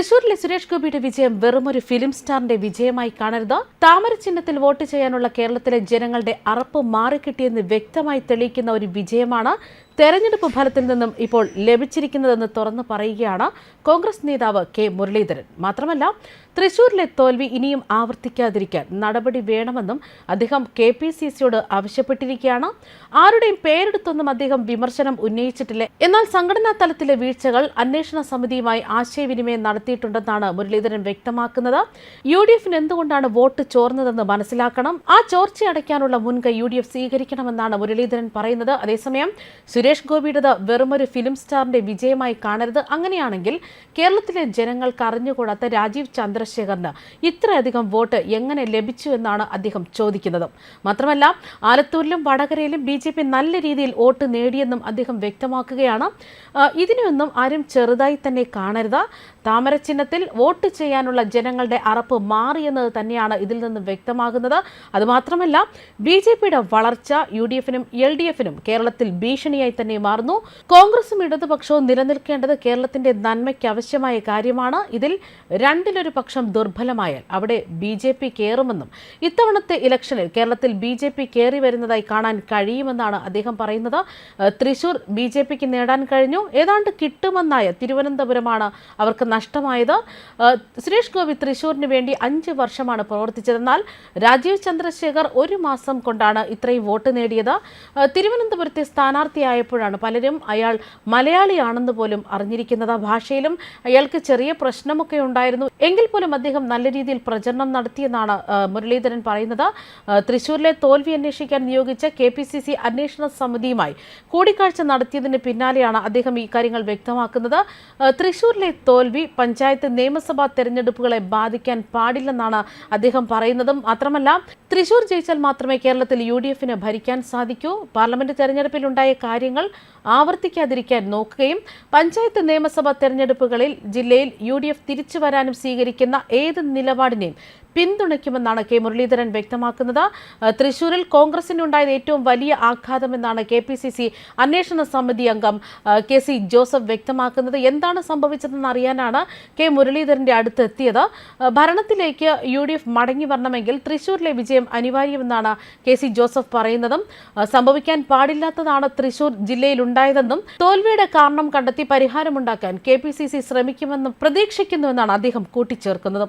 തൃശൂരിലെ സുരേഷ് ഗോപിയുടെ വിജയം വെറുമൊരു ഫിലിം സ്റ്റാറിന്റെ വിജയമായി കാണരുത്. താമര ചിഹ്നത്തിൽ വോട്ട് ചെയ്യാനുള്ള കേരളത്തിലെ ജനങ്ങളുടെ അറപ്പ് മാറിക്കിട്ടിയെന്ന് വ്യക്തമായി തെളിയിക്കുന്ന ഒരു വിജയമാണ് തെരഞ്ഞെടുപ്പ് ഫലത്തിൽ നിന്നും ഇപ്പോൾ ലഭിച്ചിരിക്കുന്നതെന്ന് തുറന്നു പറയുകയാണ് കോൺഗ്രസ് നേതാവ് കെ മുരളീധരൻ. മാത്രമല്ല തൃശൂരിലെ തോൽവി ഇനിയും ആവർത്തിക്കാതിരിക്കാൻ നടപടി വേണമെന്നും അദ്ദേഹം കെ പി സി സിയോട് ആവശ്യപ്പെട്ടിരിക്കുകയാണ്. ആരുടെയും പേരെടുത്തൊന്നും അദ്ദേഹം വിമർശനം ഉന്നയിച്ചിട്ടില്ല. എന്നാൽ സംഘടനാ തലത്തിലെ വീഴ്ചകൾ അന്വേഷണ സമിതിയുമായി ആശയവിനിമയം നടത്തിയിട്ടുണ്ടെന്നാണ് മുരളീധരൻ വ്യക്തമാക്കുന്നത്. യു ഡി എഫിന് എന്തുകൊണ്ടാണ് വോട്ട് ചോർന്നതെന്ന് മനസ്സിലാക്കണം. ആ ചോർച്ച അടയ്ക്കാനുള്ള മുൻകൈ യു ഡി എഫ് സ്വീകരിക്കണമെന്നാണ് മുരളീധരൻ പറയുന്നത്. അതേസമയം സുരേഷ് ഗോപിയുടേത് വെറുമൊരു ഫിലിം സ്റ്റാറിന്റെ വിജയമായി കാണരുത്. അങ്ങനെയാണെങ്കിൽ കേരളത്തിലെ ജനങ്ങൾക്ക് അറിഞ്ഞുകൂടാത്ത രാജീവ് ചന്ദ്രശേഖറിന് ഇത്രയധികം വോട്ട് എങ്ങനെ ലഭിച്ചു എന്നാണ് അദ്ദേഹം ചോദിക്കുന്നത്. മാത്രമല്ല ആലത്തൂരിലും വടകരയിലും ബി നല്ല രീതിയിൽ വോട്ട് നേടിയെന്നും അദ്ദേഹം വ്യക്തമാക്കുകയാണ്. ഇതിനൊന്നും ആരും ചെറുതായി തന്നെ കാണരുത്. താമര ചിഹ്നത്തിൽ വോട്ട് ചെയ്യാനുള്ള ജനങ്ങളുടെ അറപ്പ് മാറിയെന്നത് തന്നെയാണ് ഇതിൽ നിന്ന് വ്യക്തമാകുന്നത്. അതുമാത്രമല്ല ബി ജെ പിയുടെ വളർച്ച യു ഡി എഫിനും എൽ ഡി എഫിനും കേരളത്തിൽ ഭീഷണിയായി തന്നെ മാറുന്നു. കോൺഗ്രസും ഇടതുപക്ഷവും നിലനിൽക്കേണ്ടത് കേരളത്തിന്റെ നന്മയ്ക്ക് ആവശ്യമായ കാര്യമാണ്. ഇതിൽ രണ്ടിലൊരു പക്ഷം ദുർബലമായാൽ അവിടെ ബി ജെ പി കയറുമെന്നും ഇത്തവണത്തെ ഇലക്ഷനിൽ കേരളത്തിൽ ബി ജെ പി കയറി വരുന്നതായി കാണാൻ കഴിയുമെന്നാണ് അദ്ദേഹം പറയുന്നത്. തൃശൂർ ബി ജെ പിക്ക് നേടാൻ കഴിഞ്ഞു. ഏതാണ്ട് കിട്ടുമെന്നായ തിരുവനന്തപുരമാണ് അവർക്ക് നഷ്ടമായത്. സുരേഷ് ഗോപി തൃശൂരിന് വേണ്ടി അഞ്ച് വർഷമാണ് പ്രവർത്തിച്ചതെന്നാൽ രാജീവ് ചന്ദ്രശേഖർ ഒരു മാസം കൊണ്ടാണ് ഇത്രയും വോട്ട് നേടിയത്. തിരുവനന്തപുരത്തെ തിരുവനന്തപുരത്തെ സ്ഥാനാർത്ഥിയായപ്പോഴാണ് പലരും അയാൾ മലയാളിയാണെന്ന് പോലും അറിഞ്ഞിരിക്കുന്നത്. ആ ഭാഷയിലും അയാൾക്ക് ചെറിയ പ്രശ്നമൊക്കെ ഉണ്ടായിരുന്നു. എങ്കിൽ പോലും അദ്ദേഹം നല്ല രീതിയിൽ പ്രചരണം നടത്തിയെന്നാണ് മുരളീധരൻ പറയുന്നത്. തൃശൂരിലെ തോൽവി അന്വേഷിക്കാൻ നിയോഗിച്ച കെ പി സി സി അന്വേഷണ സമിതിയുമായി കൂടിക്കാഴ്ച നടത്തിയതിന് പിന്നാലെയാണ് അദ്ദേഹം ഈ കാര്യങ്ങൾ വ്യക്തമാക്കുന്നത്. തൃശൂരിലെ തോൽവി പഞ്ചായത്ത് നിയമസഭാ തെരഞ്ഞെടുപ്പുകളെ ബാധിക്കാൻ പാടില്ലെന്നാണ് അദ്ദേഹം പറയുന്നതും. മാത്രമല്ല തൃശൂർ ജയിച്ചാൽ മാത്രമേ കേരളത്തിൽ യു ഡി എഫിന് ഭരിക്കാൻ സാധിക്കൂ. പാർലമെന്റ് തെരഞ്ഞെടുപ്പിലുണ്ടായ കാര്യങ്ങൾ ആവർത്തിക്കാതിരിക്കാൻ നോക്കുകയും പഞ്ചായത്ത് നിയമസഭാ തെരഞ്ഞെടുപ്പുകളിൽ ജില്ലയിൽ യു തിരിച്ചു വരാനും സ്വീകരിക്കുന്ന ഏത് നിലപാടിനെയും പിന്തുണയ്ക്കുമെന്നാണ് കെ മുരളീധരൻ വ്യക്തമാക്കുന്നത്. തൃശൂരിൽ കോൺഗ്രസിനുണ്ടായത് ഏറ്റവും വലിയ ആഘാതമെന്നാണ് കെ പി സി സി അന്വേഷണ സമിതി അംഗം കെ സി ജോസഫ് വ്യക്തമാക്കുന്നത്. എന്താണ് സംഭവിച്ചതെന്ന് അറിയാനാണ് കെ മുരളീധരന്റെ അടുത്ത് എത്തിയത്. ഭരണത്തിലേക്ക് യു ഡി എഫ് മടങ്ങി വരണമെങ്കിൽ തൃശൂരിലെ വിജയം അനിവാര്യമെന്നാണ് കെ സി ജോസഫ് പറയുന്നതും. സംഭവിക്കാൻ പാടില്ലാത്തതാണ് തൃശൂർ ജില്ലയിലുണ്ടായതെന്നും തോൽവിയുടെ കാരണം കണ്ടെത്തി പരിഹാരമുണ്ടാക്കാൻ കെ പി സി സി ശ്രമിക്കുമെന്നും പ്രതീക്ഷിക്കുന്നുവെന്നാണ് അദ്ദേഹം കൂട്ടിച്ചേർക്കുന്നത്.